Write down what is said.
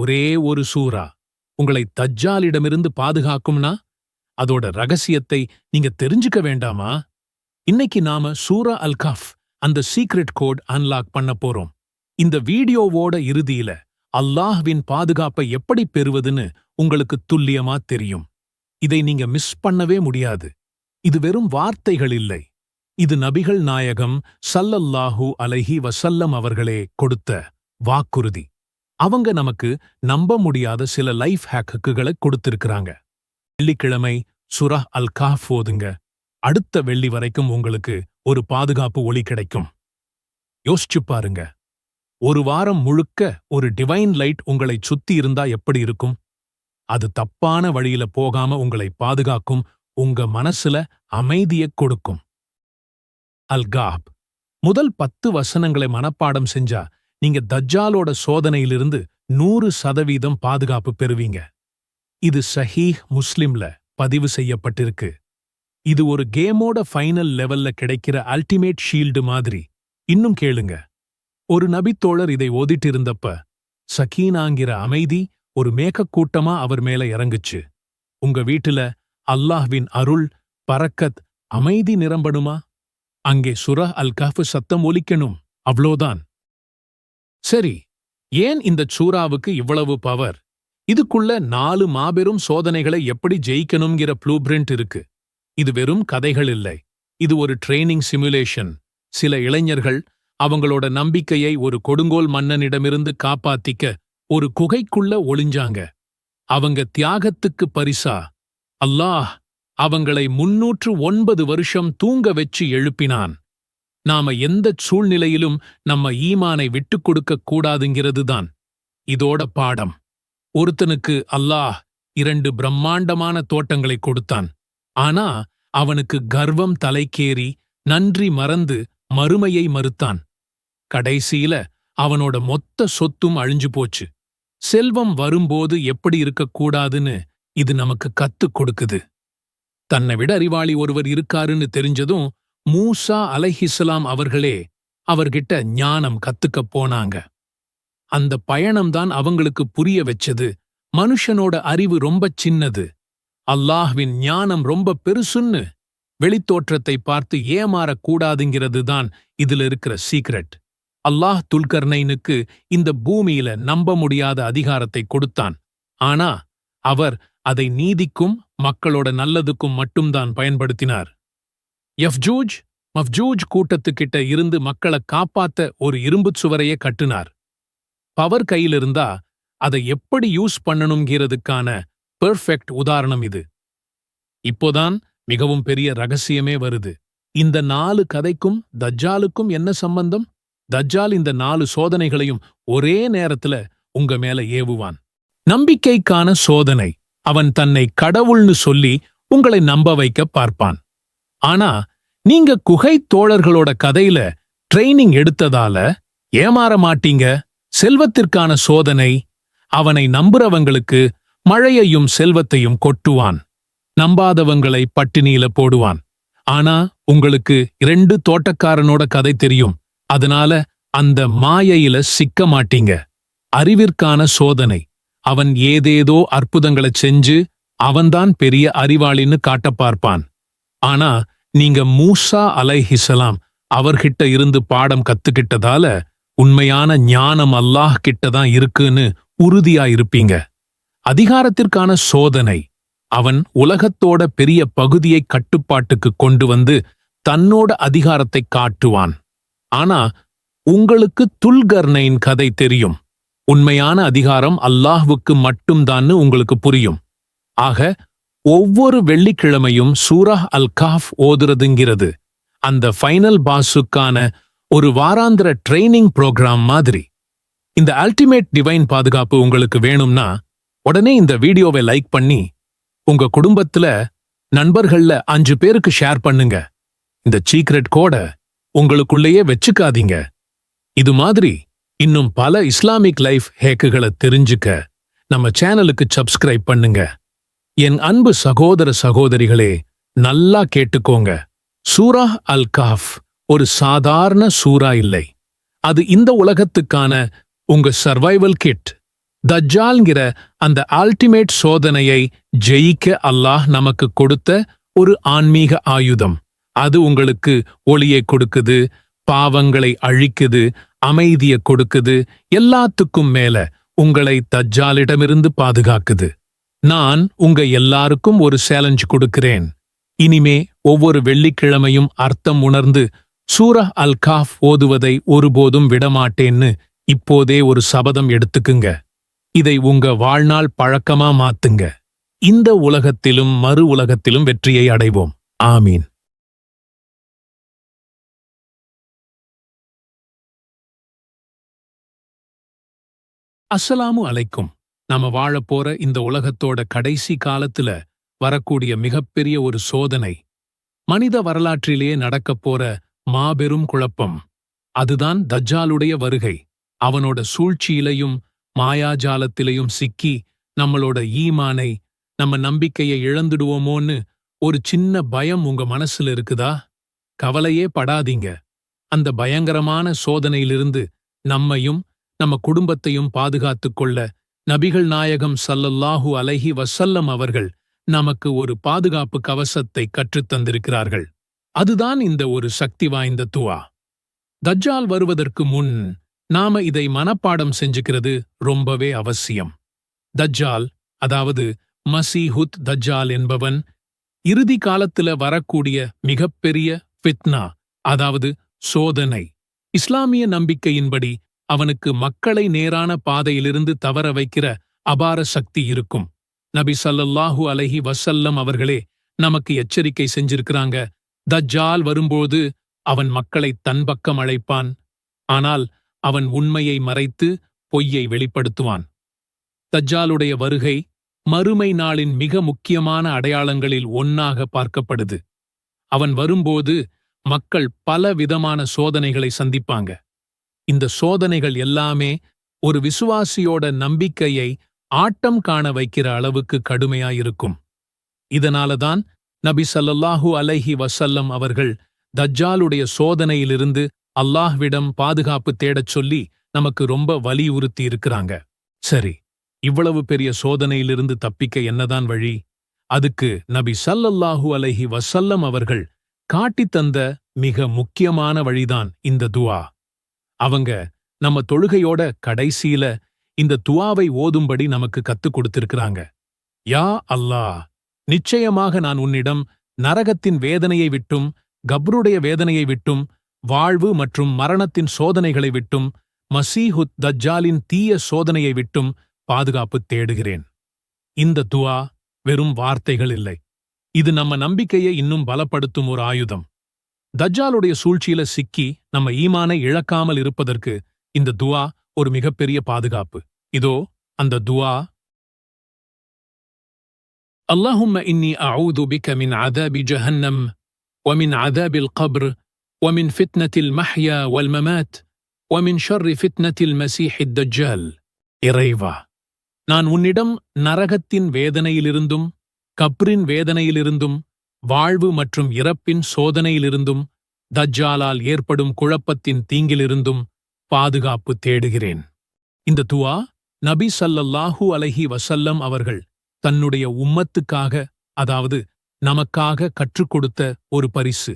ஒரே ஒரு சூரா உங்களை தஜ்ஜாலிடமிருந்து பாதுகாக்கும்னா அதோட ரகசியத்தை நீங்க தெரிஞ்சுக்க வேண்டாமா? இன்னைக்கு நாம சூரா அல் கஃப் அந்த சீக்ரெட் கோட் அன்லாக் பண்ண போறோம். இந்த வீடியோவோட இறுதியில அல்லாஹ்வின் பாதுகாப்பை எப்படி பெறுவதுன்னு உங்களுக்கு துல்லியமா தெரியும். இதை நீங்க மிஸ் பண்ணவே முடியாது. இது வெறும் வார்த்தைகள் இல்லை. இது நபிகள் நாயகம் சல்லல்லாஹு அலைஹி வசல்லம் அவர்களே கொடுத்த வாக்குறுதி. அவங்க நமக்கு நம்ப முடியாத சில லைஃப் ஹேக்குகளை கொடுத்திருக்கிறாங்க. வெள்ளிக்கிழமை சுரா அல் காஃப் ஓதுங்க. அடுத்த வெள்ளி வரைக்கும் உங்களுக்கு ஒரு பாதுகாப்பு ஒளி கிடைக்கும். யோசிச்சு பாருங்க. ஒரு வாரம் முழுக்க ஒரு டிவைன் லைட் உங்களை சுத்தி இருந்தா எப்படி இருக்கும்? அது தப்பான வழியில போகாம உங்களை பாதுகாக்கும் உங்க மனசுல அமைதியை கொடுக்கும். அல்காப் முதல் பத்து வசனங்களை மனப்பாடம் செஞ்சா நீங்க தஜ்ஜாலோட சோதனையிலிருந்து நூறு சதவீதம் பாதுகாப்பு பெறுவீங்க. இது சஹீஹ் முஸ்லிம்ல பதிவு செய்யப்பட்டிருக்கு. இது ஒரு கேமோட ஃபைனல் லெவல்ல கிடைக்கிற அல்டிமேட் ஷீல்டு மாதிரி. இன்னும் கேளுங்க. ஒரு நபித்தோழர் இதை ஓதிட்டு இருந்தப்ப சகீனாங்கிற அமைதி ஒரு மேகக்கூட்டமா அவர் மேல இறங்குச்சு. உங்க வீட்டுல அல்லாஹ்வின் அருள் பறக்கத் அமைதி நிரம்பணுமா? அங்கே சுர அல் சத்தம் ஒலிக்கணும். அவ்ளோதான். சரி ஏன் இந்த சூறாவுக்கு இவ்வளவு பவர்? இதுக்குள்ள நாலு மாபெரும் சோதனைகளை எப்படி ஜெயிக்கணுங்கிற ப்ளூ பிரிண்ட் இருக்கு. இது வெறும் கதைகள் இல்லை. இது ஒரு ட்ரெய்னிங் சிமுலேஷன் சில இளைஞர்கள் அவங்களோட நம்பிக்கையை ஒரு கொடுங்கோல் மன்னனிடமிருந்து காப்பாத்திக்க ஒரு குகைக்குள்ள ஒளிஞ்சாங்க. அவங்க தியாகத்துக்கு பரிசா? அல்லாஹ் அவங்களை முன்னூற்று ஒன்பது வருஷம் தூங்க வச்சு எழுப்பினான். நாம எந்தச் சூழ்நிலையிலும் நம்ம ஈமானை விட்டுக் கொடுக்க கூடாதுங்கிறதுதான் இதோட பாடம். ஒருத்தனுக்கு அல்லாஹ் இரண்டு பிரம்மாண்டமான தோட்டங்களை கொடுத்தான். ஆனா அவனுக்கு கர்வம் தலைக்கேறி நன்றி மறந்து மறுமையை மறுத்தான். கடைசியில அவனோட மொத்த சொத்தும் அழிஞ்சு போச்சு. செல்வம் வரும்போது எப்படி இருக்கக்கூடாதுன்னு இது நமக்கு கத்துக் கொடுக்குது. தன்னை விட அறிவாளி ஒருவர் இருக்காருன்னு தெரிஞ்சதும் மூசா அலைஹிஸ்லாம் அவர்களே அவர்கிட்ட ஞானம் கத்துக்கப் போனாங்க. அந்த பயணம்தான் அவங்களுக்கு புரிய வச்சது. மனுஷனோட அறிவு ரொம்பச் சின்னது. அல்லாஹ்வின் ஞானம் ரொம்ப பெருசுன்னு வெளித்தோற்றத்தை பார்த்து ஏமாறக் கூடாதுங்கிறது தான் இதுல இருக்கிற சீக்ரெட். அல்லாஹ் துல்கர்னைனுக்கு இந்த பூமியில நம்ப முடியாத அதிகாரத்தை கொடுத்தான். ஆனா அவர் அதை நீதிக்கும் மக்களோட நல்லதுக்கும் மட்டும்தான் பயன்படுத்தினார். யஃப்ஜூஜ் மஃப்ஜூஜ் கூட்டத்துக்கிட்ட இருந்து மக்களை காப்பாத்த ஒரு இரும்புச் சுவரையே கட்டுனார். பவர் கையிலிருந்தா அதை எப்படி யூஸ் பண்ணணுங்கிறதுக்கான பெர்ஃபெக்ட் உதாரணம் இது. இப்போதான் மிகவும் பெரிய ரகசியமே வருது. இந்த நாலு கதைக்கும் தஜ்ஜாலுக்கும் என்ன சம்பந்தம்? தஜ்ஜால் இந்த நாலு சோதனைகளையும் ஒரே நேரத்துல உங்க மேல ஏவுவான். நம்பிக்கைக்கான சோதனை. அவன் தன்னை கடவுள்னு சொல்லி உங்களை நம்ப வைக்க பார்ப்பான். ஆனா நீங்க குகை தோழர்களோட கதையில ட்ரைனிங் எடுத்ததால ஏமாற மாட்டீங்க? செல்வத்திற்கான சோதனை அவனை நம்புறவங்களுக்கு மழையையும் செல்வத்தையும் கொட்டுவான். நம்பாதவங்களை பட்டினியில போடுவான். ஆனா உங்களுக்கு இரண்டு தோட்டக்காரனோட கதை தெரியும். அதனால அந்த மாயையில சிக்க மாட்டீங்க. அறிவிற்கான சோதனை அவன் ஏதேதோ அற்புதங்களை செஞ்சு அவன்தான் பெரிய அறிவாளின்னு காட்ட பார்ப்பான் ஆனா நீங்க மூசா அலைஹிசலாம் அவர்கிட்ட இருந்து பாடம் கத்துக்கிட்டதால உண்மையான ஞானம் அல்லாஹ் கிட்ட தான் இருக்குன்னு உறுதியா இருப்பீங்க. அதிகாரத்திற்கான சோதனை அவன் உலகத்தோட பெரிய பகுதியை கட்டுப்பாட்டுக்கு கொண்டு வந்து தன்னோட அதிகாரத்தை காட்டுவான். ஆனா உங்களுக்கு துல்கர்னையின் கதை தெரியும். உண்மையான அதிகாரம் அல்லாஹ்வுக்கு மட்டும்தான்னு உங்களுக்கு புரியும். ஆக ஒவ்வொரு வெள்ளிக்கிழமையும் சூரா அல் காஃப் ஓதுறதுங்கிறது. அந்த ஃபைனல் பாஸுக்கான ஒரு வாராந்திர ட்ரைனிங் ப்ரோக்ராம் மாதிரி. இந்த அல்டிமேட் டிவைன் பாதுகாப்பு உங்களுக்கு வேணும்னா உடனே இந்த வீடியோவை லைக் பண்ணி உங்க குடும்பத்துல நண்பர்கள்ல அஞ்சு பேருக்கு ஷேர் பண்ணுங்க. இந்த சீக்ரெட் கோட உங்களுக்குள்ளேயே வச்சுக்காதீங்க. இது மாதிரி இன்னும் பல இஸ்லாமிக் லைஃப் ஹேக்குகளை தெரிஞ்சுக்க நம்ம சேனலுக்கு சப்ஸ்கிரைப் பண்ணுங்க. என் அன்பு சகோதர சகோதரிகளே நல்லா கேட்டுக்கோங்க. சூரா அல் காஃப் ஒரு சாதாரண சூரா இல்லை. அது இந்த உலகத்துக்கான உங்க சர்வைவல் கிட் தஜ்ஜால்ங்கிற அந்த அல்டிமேட் சோதனையை ஜெயிக்க அல்லாஹ் நமக்கு கொடுத்த ஒரு ஆன்மீக ஆயுதம். அது உங்களுக்கு ஒளியை கொடுக்குது பாவங்களை அழிக்குது அமைதியை கொடுக்குது எல்லாத்துக்கும் மேல உங்களை தஜ்ஜாலிடமிருந்து பாதுகாக்குது. நான் உங்க எல்லாருக்கும் ஒரு சேலஞ்ச் கொடுக்கிறேன். இனிமே ஒவ்வொரு வெள்ளிக்கிழமையும் அர்த்தம் உணர்ந்து சூரஹ் அல் காஃப் ஓதுவதை ஒருபோதும் விடமாட்டேன்னு இப்போதே ஒரு சபதம் எடுத்துக்குங்க. இதை உங்க வாழ்நாள் பழக்கமா மாத்துங்க. இந்த உலகத்திலும் மறு உலகத்திலும் வெற்றியை அடைவோம். ஆமீன். அஸ்ஸலாமு அலைக்கும். நாம வாழப் போற இந்த உலகத்தோட கடைசி காலத்துல வரக்கூடிய மிகப்பெரிய ஒரு சோதனை மனித வரலாற்றிலேயே நடக்கப் போற மாபெரும் குழப்பம். அதுதான் தஜ்ஜாலுடைய வருகை. அவனோட சூழ்ச்சியிலையும் மாயாஜாலத்திலையும் சிக்கி நம்மளோட ஈமானை நம்ம நம்பிக்கையை இழந்துடுவோமோன்னு ஒரு சின்ன பயம் உங்க மனசுல இருக்குதா? கவலையே படாதீங்க. அந்த பயங்கரமான சோதனையிலிருந்து நம்மையும் நம்ம குடும்பத்தையும் பாதுகாத்துக் கொள்ள நபிகள் நாயகம் சல்லல்லாஹு அலைஹி வசல்லம் அவர்கள் நமக்கு ஒரு பாதுகாப்பு கவசத்தை கற்றுத் தந்திருக்கிறார்கள். அதுதான் இந்த ஒரு சக்தி வாய்ந்த துவா. தஜ்ஜால் வருவதற்கு முன் நாம இதை மனப்பாடம் செஞ்சுக்கிறது ரொம்பவே அவசியம். தஜ்ஜால் அதாவது மசீஹுத் தஜ்ஜால் என்பவன் இறுதி காலத்துல வரக்கூடிய மிகப்பெரிய ஃபித்னா அதாவது சோதனை. இஸ்லாமிய நம்பிக்கையின்படி அவனுக்கு மக்களை நேரான பாதையிலிருந்து தவற வைக்கிற அபார சக்தி இருக்கும். நபி சல்லல்லாஹு அலைஹி வசல்லம் அவர்களே நமக்கு எச்சரிக்கை செஞ்சிருக்கிறாங்க. தஜ்ஜால் வரும்போது அவன் மக்களை தன் பக்கம் அழைப்பான். ஆனால் அவன் உண்மையை மறைத்து பொய்யை வெளிப்படுத்துவான். தஜ்ஜாலுடைய வருகை மறுமை நாளின் மிக முக்கியமான அடையாளங்களில் ஒன்னாக பார்க்கப்படுது. அவன் வரும்போது மக்கள் பல விதமான சோதனைகளை சந்திப்பாங்க. இந்த சோதனைகள் எல்லாமே ஒரு விசுவாசியோட நம்பிக்கையை ஆட்டம் காண வைக்கிற அளவுக்கு கடுமையாயிருக்கும் இதனாலதான் நபி சல்லல்லாஹூ அலைஹி வசல்லம் அவர்கள் தஜ்ஜாலுடைய சோதனையிலிருந்து அல்லாஹ்விடம் பாதுகாப்பு தேடச் சொல்லி நமக்கு ரொம்ப வலியுறுத்தி இருக்கிறாங்க. சரி இவ்வளவு பெரிய சோதனையிலிருந்து தப்பிக்க என்னதான் வழி? அதுக்கு நபி சல்லல்லாஹூ அலைஹி வசல்லம் அவர்கள் காட்டித் தந்த மிக முக்கியமான வழிதான் இந்த துவா. அவங்க நம்ம தொழுகையோட கடைசியில இந்த துவாவை ஓதும்படி நமக்கு கத்துக் கொடுத்திருக்கிறாங்க. யா அல்லாஹ் நிச்சயமாக நான் உன்னிடம் நரகத்தின் வேதனையை விட்டும் கப்ருடைய வேதனையை விட்டும் வாழ்வு மற்றும் மரணத்தின் சோதனைகளை விட்டும் மசீஹுத் தஜ்ஜாலின் தீய சோதனையை விட்டும் பாதுகாப்பு தேடுகிறேன். இந்த துவா வெறும் வார்த்தைகள் இல்லை. இது நம்ம நம்பிக்கையை இன்னும் பலப்படுத்தும் ஒரு ஆயுதம். தஜ்ஜாலுடைய சூழ்ச்சியில சிக்கி நம்ம ஈமானை இழக்காமல் இருப்பதற்கு இந்த துஆ ஒரு மிகப்பெரிய பாதுகாப்பு இதோ அந்த துஆ اللهم إني أعوذ بك من عذاب جهنم ومن عذاب القبر ومن فتنة المحيا والممات ومن شر فتنة المسيح الدجال இறைவா நான் உன்னிடம் நரகத்தின் வேதனையிலிருந்தும் கப்ரின் வேதனையிலிருந்தும் வாழ்வு மற்றும் இறப்பின் சோதனையிலிருந்தும் தஜ்ஜாலால் ஏற்படும் குழப்பத்தின் தீங்கிலிருந்தும் பாதுகாப்பு தேடுகிறேன். இந்த துவா நபி சல்லல்லாஹு அலஹி வசல்லம் அவர்கள் தன்னுடைய உம்மத்துக்காக அதாவது நமக்காக கற்றுக் கொடுத்த ஒரு பரிசு.